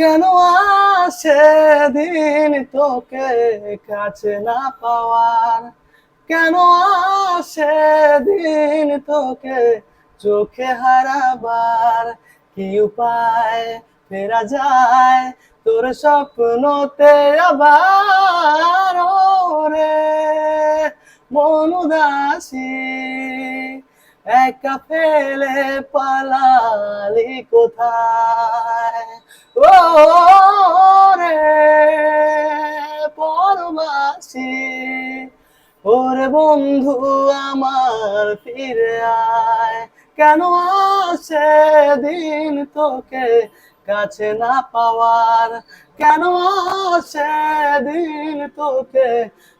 কেন আসে দিন তোকে কাছে না পাওয়ার? কেন আসে দিন তোকে চোখে হারাবার? কি উপায় ফেরা যায় তোর স্বপ্নতে আবার? রে মন একা ফেলে পালালি কোথায়? ও রে পরবাসী, ওরে বন্ধু আমার ফিরে আয়। কেন আসে দিন তোকে কাছে না পাওয়ার? কেন আসে দিন তোকে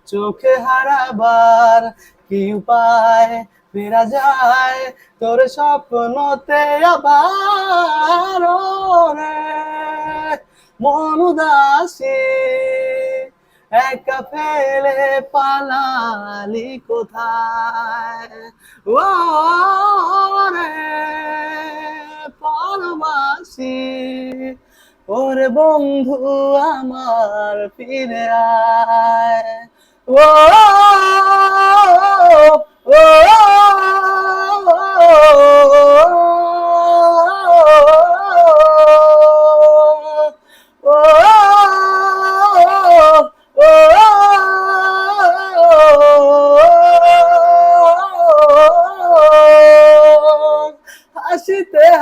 চোখে হারাবার? কি উপায়? ফেরা যায় তোর স্বপ্নতে আবার? রে মন উদাসী, একা ফেলে পালালি কোথায়? ও রে পরবাসী, ওরে বন্ধু আমার ফিরে আয়। ও ও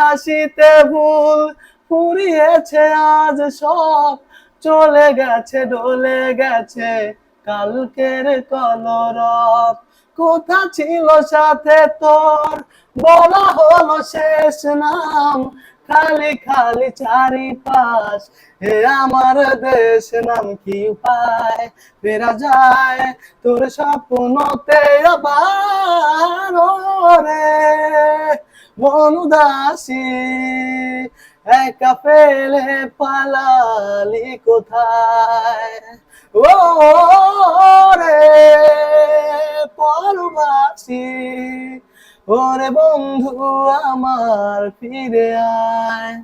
হাসিতে ভুল ফুরিয়েছে, আজ সব চলে গেছে ডলে গেছে। কালকের কলরব কোথা ছিল সাথে তোর? বলা হলো শেষ নাম, খালি খালি চারিপাশ। হে আমার দেশ, নাম কি উপায়? ফেরা যায় তোর স্বপ্নতে আবার রে মন উদাসী একা ফেলে পালালি কোথায়? ও রে পরবাসী ওরে বন্ধু আমার ফিরে আয়।